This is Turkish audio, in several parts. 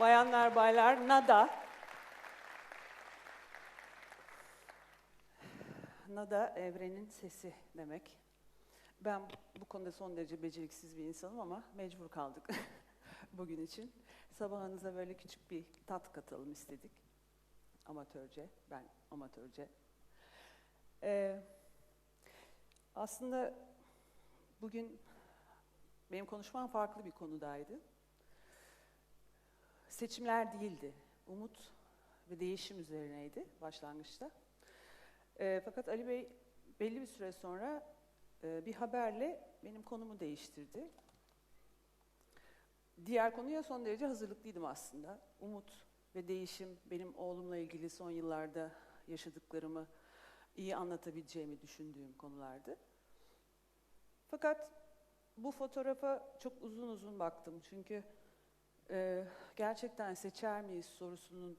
Bayanlar baylar nada. Nada evrenin sesi demek. Ben bu konuda son derece beceriksiz bir insanım ama mecbur kaldık bugün için. Sabahınıza böyle küçük bir tat katalım istedik. Amatörce, ben amatörce. Ee, aslında bugün benim konuşmam farklı bir konudaydı seçimler değildi. Umut ve değişim üzerineydi başlangıçta. Ee, fakat Ali Bey belli bir süre sonra e, bir haberle benim konumu değiştirdi. Diğer konuya son derece hazırlıklıydım aslında. Umut ve değişim benim oğlumla ilgili son yıllarda yaşadıklarımı iyi anlatabileceğimi düşündüğüm konulardı. Fakat bu fotoğrafa çok uzun uzun baktım çünkü ee, gerçekten seçer miyiz sorusunun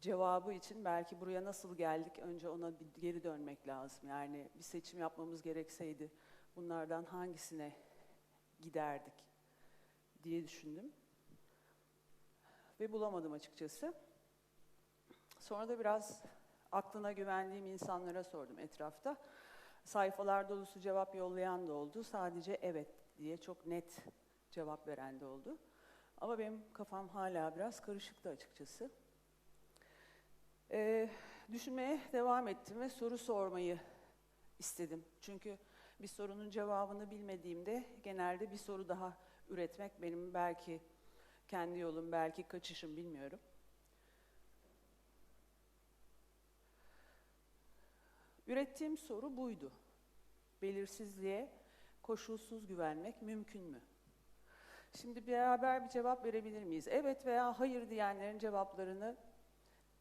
cevabı için belki buraya nasıl geldik önce ona bir geri dönmek lazım. Yani bir seçim yapmamız gerekseydi bunlardan hangisine giderdik diye düşündüm. Ve bulamadım açıkçası. Sonra da biraz aklına güvendiğim insanlara sordum etrafta. Sayfalar dolusu cevap yollayan da oldu. Sadece evet diye çok net cevap veren de oldu. Ama benim kafam hala biraz karışıktı açıkçası. Ee, düşünmeye devam ettim ve soru sormayı istedim. Çünkü bir sorunun cevabını bilmediğimde genelde bir soru daha üretmek benim belki kendi yolum, belki kaçışım bilmiyorum. Ürettiğim soru buydu. Belirsizliğe koşulsuz güvenmek mümkün mü? Şimdi beraber bir cevap verebilir miyiz? Evet veya hayır diyenlerin cevaplarını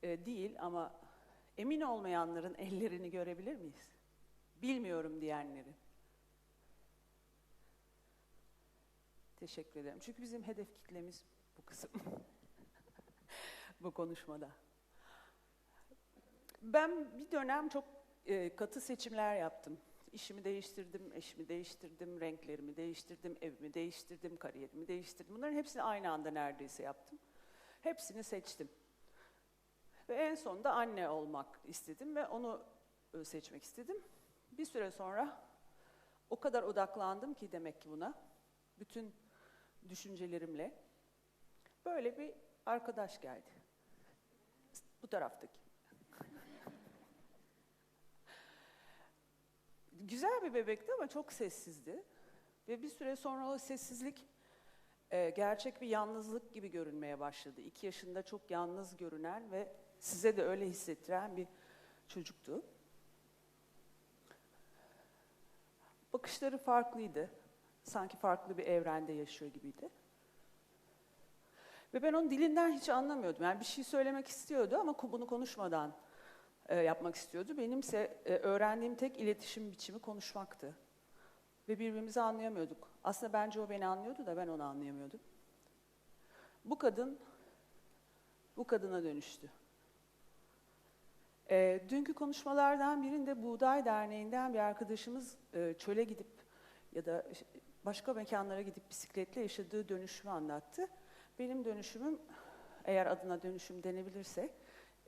e, değil ama emin olmayanların ellerini görebilir miyiz? Bilmiyorum diyenlerin. Teşekkür ederim. Çünkü bizim hedef kitlemiz bu kısım. bu konuşmada. Ben bir dönem çok e, katı seçimler yaptım. İşimi değiştirdim, eşimi değiştirdim, renklerimi değiştirdim, evimi değiştirdim, kariyerimi değiştirdim. Bunların hepsini aynı anda neredeyse yaptım. Hepsini seçtim. Ve en sonunda anne olmak istedim ve onu e, seçmek istedim. Bir süre sonra o kadar odaklandım ki demek ki buna, bütün düşüncelerimle. Böyle bir arkadaş geldi. Bu taraftaki. Güzel bir bebekti ama çok sessizdi. Ve bir süre sonra o sessizlik e, gerçek bir yalnızlık gibi görünmeye başladı. İki yaşında çok yalnız görünen ve size de öyle hissettiren bir çocuktu. Bakışları farklıydı. Sanki farklı bir evrende yaşıyor gibiydi. Ve ben onun dilinden hiç anlamıyordum. Yani bir şey söylemek istiyordu ama bunu konuşmadan e, yapmak istiyordu. Benimse e, öğrendiğim tek iletişim biçimi konuşmaktı. Ve birbirimizi anlayamıyorduk. Aslında bence o beni anlıyordu da ben onu anlayamıyordum. Bu kadın bu kadına dönüştü. E, dünkü konuşmalardan birinde Buğday Derneği'nden bir arkadaşımız e, çöle gidip ya da başka mekanlara gidip bisikletle yaşadığı dönüşümü anlattı. Benim dönüşümüm, eğer adına dönüşüm denebilirse,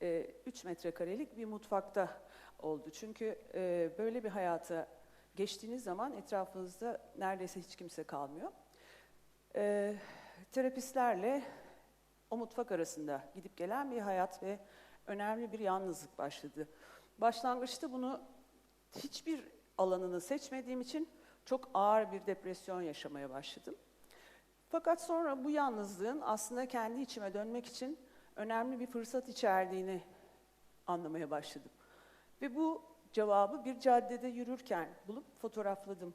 3 metrekarelik bir mutfakta oldu. Çünkü e, böyle bir hayata geçtiğiniz zaman etrafınızda neredeyse hiç kimse kalmıyor. E, terapistlerle o mutfak arasında gidip gelen bir hayat ve önemli bir yalnızlık başladı. Başlangıçta bunu hiçbir alanını seçmediğim için çok ağır bir depresyon yaşamaya başladım. Fakat sonra bu yalnızlığın aslında kendi içime dönmek için önemli bir fırsat içerdiğini anlamaya başladım. Ve bu cevabı bir caddede yürürken bulup fotoğrafladım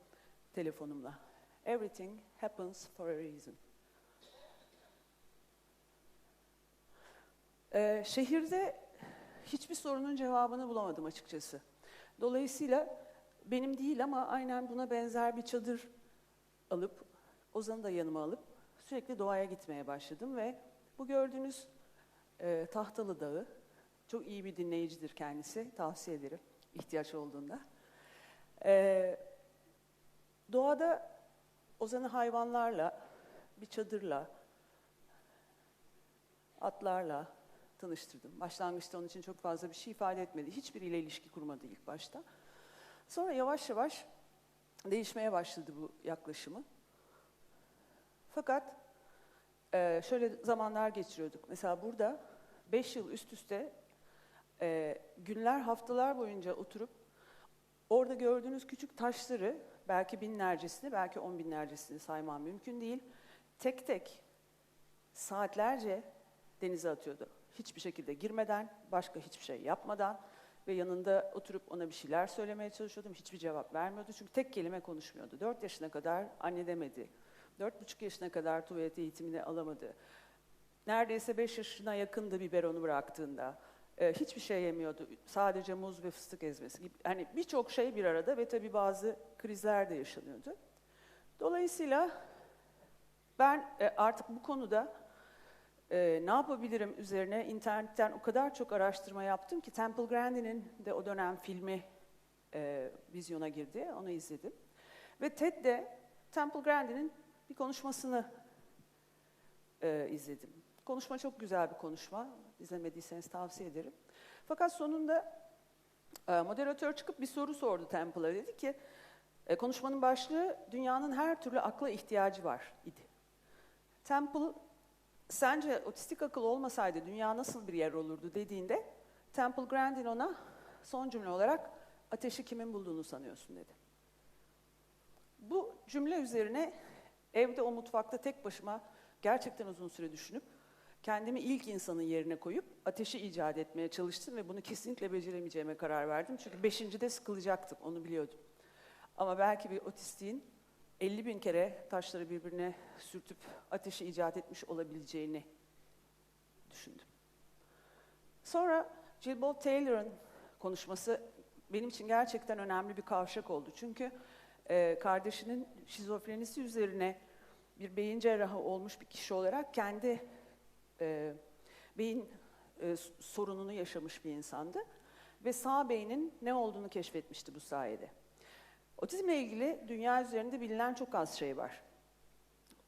telefonumla. Everything happens for a reason. Ee, şehirde hiçbir sorunun cevabını bulamadım açıkçası. Dolayısıyla benim değil ama aynen buna benzer bir çadır alıp, Ozan'ı da yanıma alıp sürekli doğaya gitmeye başladım ve bu gördüğünüz e, Tahtalı Dağı, çok iyi bir dinleyicidir kendisi, tavsiye ederim ihtiyaç olduğunda. E, doğada Ozan'ı hayvanlarla, bir çadırla, atlarla tanıştırdım. Başlangıçta onun için çok fazla bir şey ifade etmedi. Hiçbiriyle ilişki kurmadı ilk başta. Sonra yavaş yavaş değişmeye başladı bu yaklaşımı. Fakat e, şöyle zamanlar geçiriyorduk. Mesela burada beş yıl üst üste e, günler, haftalar boyunca oturup orada gördüğünüz küçük taşları, belki binlercesini, belki on binlercesini saymam mümkün değil. Tek tek saatlerce denize atıyordu. Hiçbir şekilde girmeden, başka hiçbir şey yapmadan ve yanında oturup ona bir şeyler söylemeye çalışıyordum. Hiçbir cevap vermiyordu çünkü tek kelime konuşmuyordu. Dört yaşına kadar anne demedi. Dört buçuk yaşına kadar tuvalet eğitimini alamadı. Neredeyse beş yaşına yakındı biberonu bıraktığında. Ee, hiçbir şey yemiyordu. Sadece muz ve fıstık ezmesi gibi. Hani birçok şey bir arada ve tabii bazı krizler de yaşanıyordu. Dolayısıyla ben e, artık bu konuda e, ne yapabilirim üzerine internetten o kadar çok araştırma yaptım ki Temple Grandin'in de o dönem filmi e, vizyona girdi. Onu izledim. Ve TED'de Temple Grandin'in bir konuşmasını e, izledim. Konuşma çok güzel bir konuşma. İzlemediyseniz tavsiye ederim. Fakat sonunda e, moderatör çıkıp bir soru sordu Temple'a. Dedi ki, e, konuşmanın başlığı dünyanın her türlü akla ihtiyacı var idi. Temple, sence otistik akıl olmasaydı dünya nasıl bir yer olurdu dediğinde Temple Grandin ona son cümle olarak ateşi kimin bulduğunu sanıyorsun dedi. Bu cümle üzerine evde o mutfakta tek başıma gerçekten uzun süre düşünüp kendimi ilk insanın yerine koyup ateşi icat etmeye çalıştım ve bunu kesinlikle beceremeyeceğime karar verdim. Çünkü beşincide sıkılacaktım, onu biliyordum. Ama belki bir otistiğin 50 bin kere taşları birbirine sürtüp ateşi icat etmiş olabileceğini düşündüm. Sonra Jill Taylor'ın konuşması benim için gerçekten önemli bir kavşak oldu. Çünkü e, kardeşinin şizofrenisi üzerine bir beyin cerrahı olmuş bir kişi olarak kendi e, beyin e, sorununu yaşamış bir insandı. Ve sağ beynin ne olduğunu keşfetmişti bu sayede. Otizmle ilgili dünya üzerinde bilinen çok az şey var.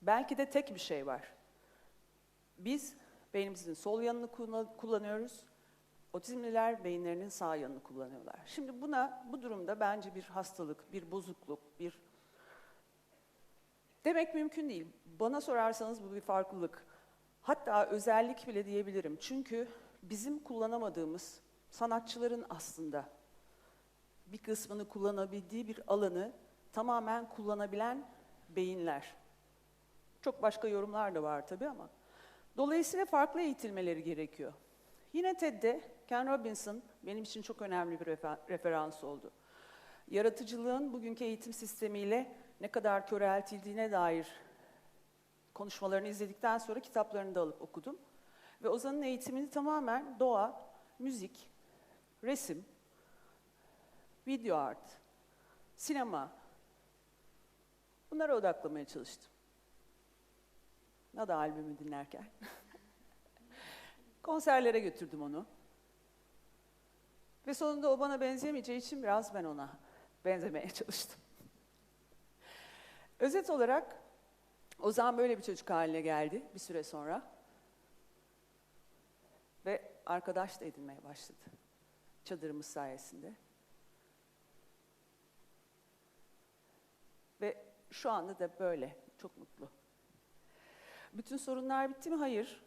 Belki de tek bir şey var. Biz beynimizin sol yanını kullanıyoruz. Otizmliler beyinlerinin sağ yanını kullanıyorlar. Şimdi buna bu durumda bence bir hastalık, bir bozukluk, bir demek mümkün değil. Bana sorarsanız bu bir farklılık. Hatta özellik bile diyebilirim. Çünkü bizim kullanamadığımız sanatçıların aslında bir kısmını kullanabildiği bir alanı tamamen kullanabilen beyinler. Çok başka yorumlar da var tabii ama. Dolayısıyla farklı eğitilmeleri gerekiyor. Yine TED'de Ken Robinson benim için çok önemli bir refer referans oldu. Yaratıcılığın bugünkü eğitim sistemiyle ne kadar köreltildiğine dair konuşmalarını izledikten sonra kitaplarını da alıp okudum. Ve Ozan'ın eğitimini tamamen doğa, müzik, resim, video art, sinema bunlara odaklamaya çalıştım. Nada albümü dinlerken. Konserlere götürdüm onu. Ve sonunda o bana benzeyemeyeceği için biraz ben ona benzemeye çalıştım. Özet olarak Ozan böyle bir çocuk haline geldi bir süre sonra. Ve arkadaş da edinmeye başladı. Çadırımız sayesinde. Ve şu anda da böyle, çok mutlu. Bütün sorunlar bitti mi? Hayır.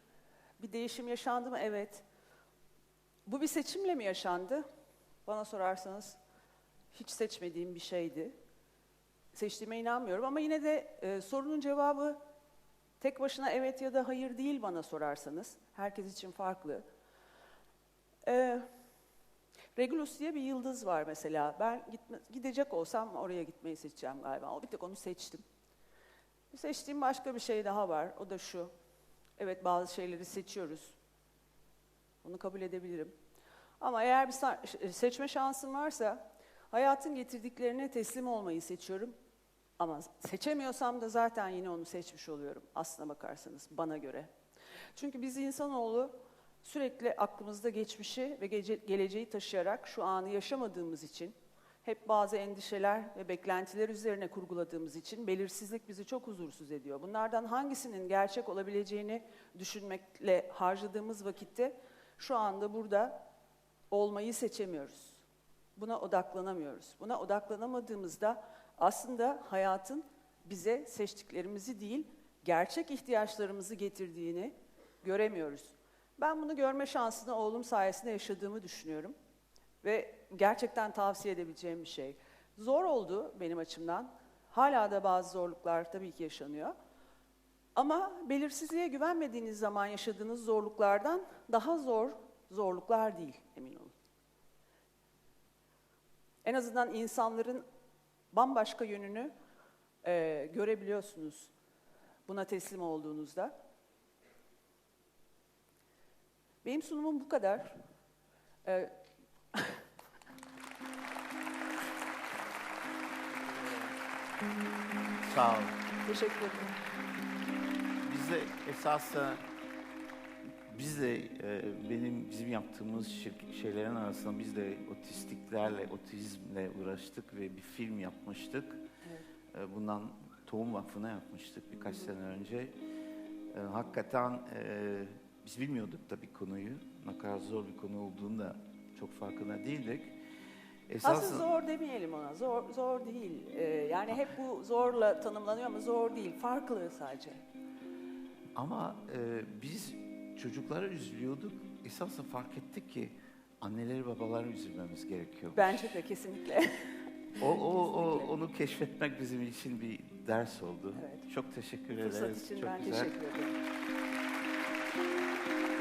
Bir değişim yaşandı mı? Evet. Bu bir seçimle mi yaşandı? Bana sorarsanız hiç seçmediğim bir şeydi. Seçtiğime inanmıyorum ama yine de e, sorunun cevabı tek başına evet ya da hayır değil bana sorarsanız. Herkes için farklı. E, Regulus diye bir yıldız var mesela. Ben gitme, gidecek olsam oraya gitmeyi seçeceğim galiba. O bir tek onu seçtim. Seçtiğim başka bir şey daha var. O da şu. Evet bazı şeyleri seçiyoruz. Onu kabul edebilirim. Ama eğer bir sa- seçme şansım varsa hayatın getirdiklerine teslim olmayı seçiyorum. Ama seçemiyorsam da zaten yine onu seçmiş oluyorum aslına bakarsanız bana göre. Çünkü biz insanoğlu sürekli aklımızda geçmişi ve gece- geleceği taşıyarak şu anı yaşamadığımız için hep bazı endişeler ve beklentiler üzerine kurguladığımız için belirsizlik bizi çok huzursuz ediyor. Bunlardan hangisinin gerçek olabileceğini düşünmekle harcadığımız vakitte şu anda burada olmayı seçemiyoruz. Buna odaklanamıyoruz. Buna odaklanamadığımızda aslında hayatın bize seçtiklerimizi değil, gerçek ihtiyaçlarımızı getirdiğini göremiyoruz. Ben bunu görme şansını oğlum sayesinde yaşadığımı düşünüyorum. Ve gerçekten tavsiye edebileceğim bir şey. Zor oldu benim açımdan. Hala da bazı zorluklar tabii ki yaşanıyor. Ama belirsizliğe güvenmediğiniz zaman yaşadığınız zorluklardan daha zor zorluklar değil emin olun. En azından insanların bambaşka yönünü e, görebiliyorsunuz buna teslim olduğunuzda. Benim sunumum bu kadar. E, Sağ ol. teşekkür ederim. Biz de esasında biz de e, benim bizim yaptığımız şeylerin arasında biz de otistiklerle, otizmle uğraştık ve bir film yapmıştık. Evet. E, bundan Tohum Vakfı'na yapmıştık birkaç sene önce. E, hakikaten e, biz bilmiyorduk da bir konuyu. Ne kadar zor bir konu olduğunu da çok farkında değildik. Aslında zor demeyelim ona. Zor zor değil. Ee, yani hep bu zorla tanımlanıyor ama zor değil. Farklı sadece. Ama e, biz çocuklara üzülüyorduk. Esasında fark ettik ki anneleri babaları üzülmemiz gerekiyor. Bence de kesinlikle. O, o, o, onu keşfetmek bizim için bir ders oldu. Evet. Çok teşekkür Fırsat ederiz. için Çok ben güzel. teşekkür ederim.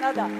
Nada.